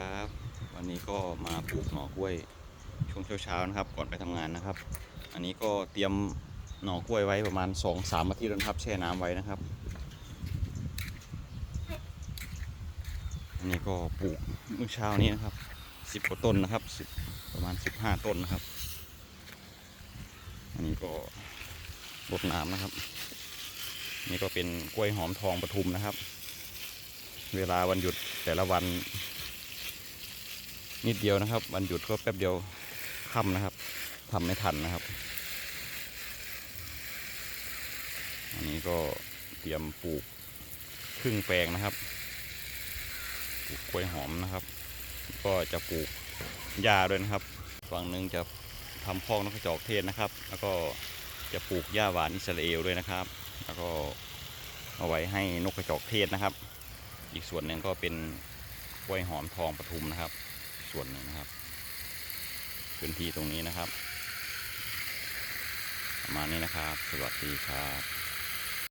ครับ วันนี้ก็มาปลูกหน่อกล้วยช่วงเช้าๆนะครับ ก่อนไปทำงานนะครับ อันนี้ก็เตรียมหน่อกล้วยไว้ประมาณ2อสามอาทิตย์แล้วครับแช่น้ำไว้นะครับ อันนี้ก็ปลูกเมื่อเช้านี้นะครับสิบกว่าต้นนะครับสิบประมาณสิบห้าต้นนะครับ อันนี้ก็รดน้ำนะครับ นี่ก็เป็นกล้วยหอมทองปทุมนะครับ เวลาวันหยุดแต่ละวัน นิดเดียวนะครับวันหยุดก็แป๊บเดียวค่ำนะครับทำไม่ทันนะครับ อันนี้ก็เตรียมปลูกครึ่งแปลงนะครับปลูกกล้วยหอมนะครับ ก็จะปลูกหญ้าด้วยนะครับฝั่งหนึ่งจะทำพอกนกกระจอกเทศนะครับ แล้วก็จะปลูกหญ้าหวานอิสราเอลด้วยนะครับ แล้วก็เอาไว้ให้นกกระจอกเทศนะครับ อีกส่วนหนึ่งก็เป็นกล้วยหอมทองปทุมนะครับ ส่วนหนึ่งนะครับ พื้นที่ตรงนี้นะครับ ประมาณนี้นะครับ สวัสดีครับ